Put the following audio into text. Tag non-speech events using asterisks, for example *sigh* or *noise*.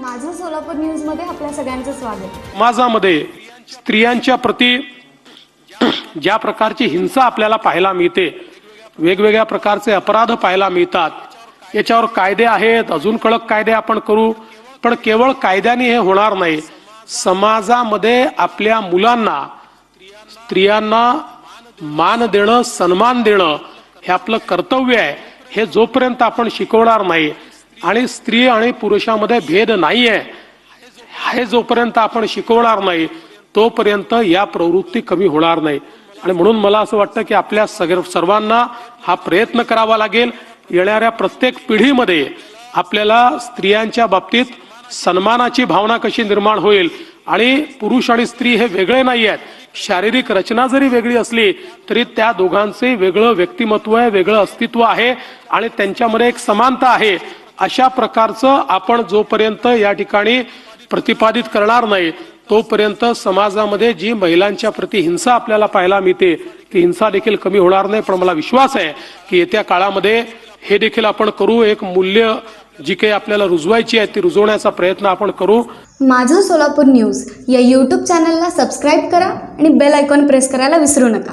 माझं सोलापूर न्यूजमध्ये आपल्या सगळ्यांचं स्वागत. समाजामध्ये स्त्रियांच्या प्रती *clears throat* ज्या प्रकारची हिंसा आपल्याला पाहायला मिळते वेगवेगळ्या प्रकारचे अपराध पाहायला मिळतात याच्यावर कायदे आहेत अजून कडक कायदे आपण करू पण केवळ कायद्याने हे होणार नाही. समाजामध्ये आपल्या मुलांना स्त्रियांना मान देणं सन्मान देणं हे आपलं कर्तव्य आहे हे जोपर्यंत आपण शिकवणार नाही आणि स्त्री आणि पुरुषामध्ये भेद नाही आहे हे जोपर्यंत आपण शिकवणार नाही तोपर्यंत या प्रवृत्ती कमी होणार नाही. आणि म्हणून मला असं वाटतं की आपल्या सगळ्या सर्वांना हा प्रयत्न करावा लागेल. येणाऱ्या प्रत्येक पिढीमध्ये आपल्याला स्त्रियांच्या बाबतीत सन्मानाची भावना कशी निर्माण होईल? आणि पुरुष आणि स्त्री हे वेगळे नाही आहेत शारीरिक रचना जरी वेगळी असली तरी त्या दोघांचे वेगळं व्यक्तिमत्व आहे वेगळं अस्तित्व आहे आणि त्यांच्यामध्ये एक समानता आहे. अशा प्रकारचं आपण जोपर्यंत या ठिकाणी प्रतिपादित करणार नाही तोपर्यंत समाजामध्ये जी महिलांच्या प्रति हिंसा आपल्याला पाहायला मिळते ती हिंसा देखील कमी होणार नाही. पण मला विश्वास आहे की येत्या काळामध्ये हे देखील आपण करू. एक मूल्य जी काही आपल्याला रुजवायची आहे ती रुजवण्याचा प्रयत्न आपण करू. माझं सोलापूर न्यूज या यूट्यूब चॅनलला सबस्क्राईब करा आणि बेल आयकॉन प्रेस करायला विसरू नका.